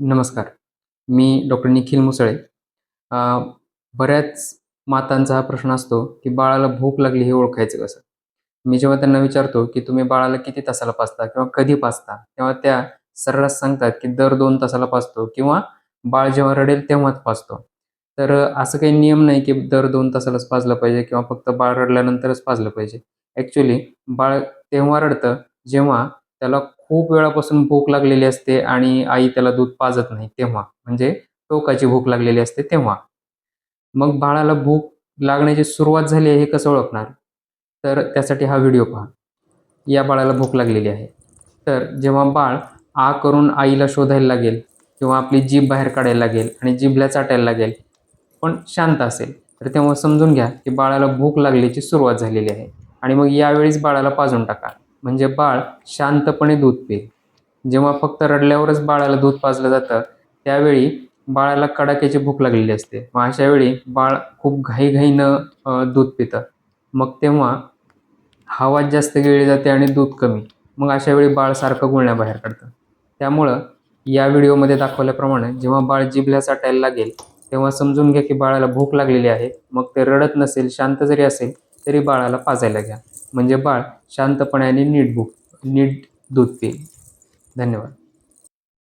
नमस्कार. मी डॉक्टर निखिल मुसळे. बऱ्याच मातांचा हा प्रश्न असतो की बाळाला भूक लागली हे ओळखायचं कसं? मी जेव्हा त्यांना विचारतो की तुम्ही बाळाला किती तासाला पाचता किंवा कधी पाचता तेव्हा त्या सर्रास सांगतात की दर दोन तासाला पाचतो किंवा बाळ जेव्हा रडेल तेव्हाच पाचतो. तर असं काही नियम नाही की दर दोन तासालाच पाजलं पाहिजे किंवा फक्त बाळ रडल्यानंतरच पाजलं पाहिजे. ॲक्च्युली बाळ तेव्हा रडतं जेव्हा त्याला खूप वेळापासून भूक लागलेली असते आणि आई त्याला दूध पाजत नाही तेव्हा. म्हणजे टोकाची भूक लागलेली असते तेव्हा. मग बाळाला भूक लागण्याची सुरुवात झाली आहे हे कसं ओळखणार? तर त्यासाठी हा व्हिडिओ पहा. या बाळाला भूक लागलेली आहे. तर जेव्हा बाळ आ करून आईला शोधायला लागेल किंवा आपली जीभ बाहेर काढायला लागेल आणि जीभला चाटायला लागेल पण शांत असेल तर तेव्हा समजून घ्या की बाळाला भूक लागल्याची सुरुवात झालेली आहे. आणि मग यावेळीच बाळाला पाजून टाका. म्हणजे बाळ शांतपणे दूध पे. जेव्हा फक्त रडल्यावरच बाळाला दूध पाजलं जातं त्यावेळी बाळाला कडाक्याची भूक लागलेली असते. मग अशा वेळी बाळ खूप घाईघाईनं दूध पितं. मग तेव्हा हवा जास्त गिळली जाते आणि दूध कमी. मग अशा वेळी बाळ सारखं गुळण्याबाहेर काढतं. त्यामुळं या व्हिडिओमध्ये दाखवल्याप्रमाणे जेव्हा बाळ जिभल्या चाटायला लागेल तेव्हा समजून घ्या की बाळाला भूक लागलेली आहे. मग ते रडत नसेल शांत जरी असेल तरी बाळाला पाजायला घ्या. म्हणजे बाळ शांतपणे आणि नीट भूक नीट दूध पिईल. धन्यवाद.